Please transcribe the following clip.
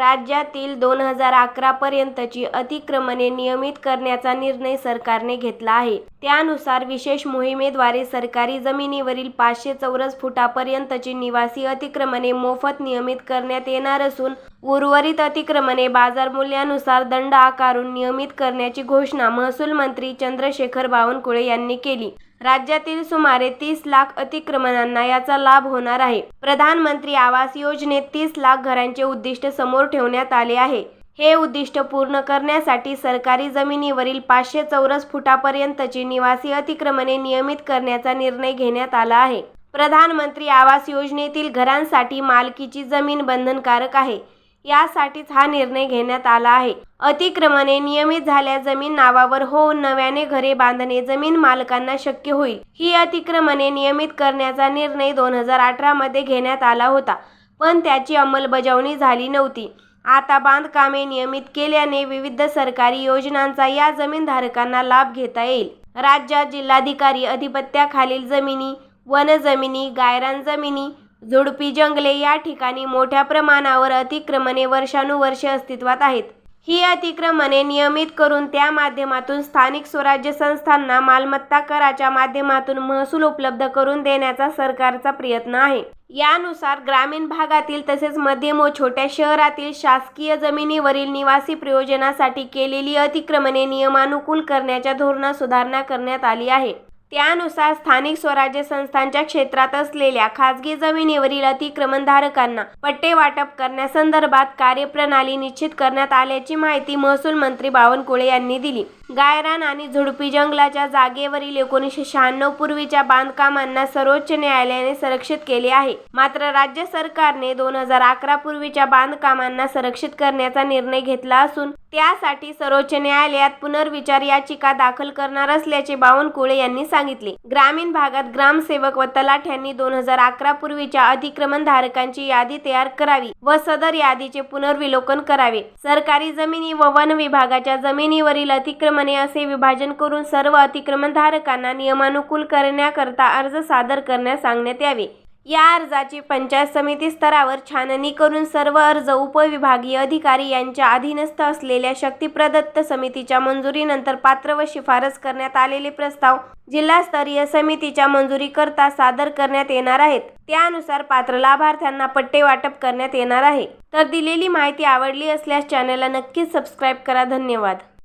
राज्यातील दोन हजार अकरा पर्यंतची अतिक्रमणे नियमित करण्याचा निर्णय सरकारने घेतला आहे. त्यानुसार विशेष मोहिमेद्वारे सरकारी जमिनीवरील पाचशे चौरस फुटापर्यंतची निवासी अतिक्रमणे मोफत नियमित करण्यात येणार असून उर्वरित अतिक्रमणे बाजार मूल्यानुसार दंड आकारून नियमित करण्याची घोषणा महसूल मंत्री चंद्रशेखर बावनकुळे यांनी केली. राज्यातील सुमारे तीस लाख अतिक्रमणांना याचा लाभ होणार आहे. प्रधानमंत्री आवास योजनेत तीस लाख घरांचे उद्दिष्ट समोर ठेवण्यात आले आहे. हे उद्दिष्ट पूर्ण करण्यासाठी सरकारी जमिनीवरील पाचशे चौरस फुटापर्यंतची निवासी अतिक्रमणे नियमित करण्याचा निर्णय घेण्यात आला आहे. प्रधानमंत्री आवास योजनेतील घरांसाठी मालकीची जमीन बंधनकारक आहे. यासाठीच हा निर्णय घेण्यात आला आहे. अतिक्रमणे नियमित झाल्या जमीन नावावर होऊन नव्याने घरे बांधणे जमीन मालकांना शक्य होईल. ही अतिक्रमणे नियमित करण्याचा निर्णय दोन हजार अठरामध्ये घेण्यात आला होता, पण त्याची अंमलबजावणी झाली नव्हती. आता बांधकामे नियमित केल्याने विविध सरकारी योजनांचा या जमीनधारकांना लाभ घेता येईल. राज्यात जिल्हाधिकारी अधिपत्याखालील जमिनी, वनजमिनी, गायरान जमिनी, झुडपी जंगले या ठिकाणी मोठ्या प्रमाणावर अतिक्रमणे वर्षानुवर्षे अस्तित्वात आहेत. ही अतिक्रमणे नियमित करून त्या माध्यमातून स्थानिक स्वराज्य संस्थांना मालमत्ता कराच्या माध्यमातून महसूल उपलब्ध करून देण्याचा सरकारचा प्रयत्न आहे. यानुसार ग्रामीण भागातील तसेच मध्यम व छोट्या शहरातील शासकीय जमिनीवरील निवासी प्रयोजनासाठी केलेली अतिक्रमणे नियमानुकूल करण्याच्या धोरणात सुधारणा करण्यात आली आहे. त्यानुसार स्थानिक स्वराज्य संस्थांच्या क्षेत्रात असलेल्या खासगी जमिनीवरील अतिक्रमणधारकांना पट्टे वाटप करण्यासंदर्भात कार्यप्रणाली निश्चित करण्यात आल्याची माहिती महसूल मंत्री बावनकुळे यांनी दिली. गायरान आणि झुडपी जंगलाच्या जागेवरील एकोणीसशे शहाण्णव पूर्वीच्या बांधकामांना सर्वोच्च न्यायालयाने संरक्षित केले आहे. मात्र राज्य सरकारने दोन हजार अकरा पूर्वीच्या बांधकामांना संरक्षित करण्याचा निर्णय घेतला असून त्यासाठी सर्वोच्च न्यायालयात पुनर्विचार याचिका दाखल करणार असल्याचे बावनकुळे यांनी सांगितले. ग्रामीण भागात ग्रामसेवक व तलाठ्यांनी दोन हजार अकरा पूर्वीच्या अतिक्रमणधारकांची यादी तयार करावी व सदर यादीचे पुनर्विलोकन करावे. सरकारी जमिनी व वन विभागाच्या जमिनीवरील अतिक्रमण असे विभाजन करून सर्व अतिक्रमणधारकांना नियमानुकूल करण्याकरता अर्ज सादर करण्यास सांगण्यात यावे. या अर्जाची पंचायत समिती स्तरावर छाननी करून सर्व अर्ज उपविभागीय अधिकारी यांच्या अधीनस्थ असलेल्या शक्तिप्रदत्त समितीच्या मंजुरीनंतर पात्र व शिफारस करण्यात आलेले प्रस्ताव जिल्हास्तरीय समितीच्या मंजुरीकरता सादर करण्यात येणार आहेत. त्यानुसार पात्र लाभार्थ्यांना पट्टे वाटप करण्यात येणार आहे. तर दिलेली माहिती आवडली असल्यास चॅनलला नक्कीच सबस्क्राईब करा. धन्यवाद.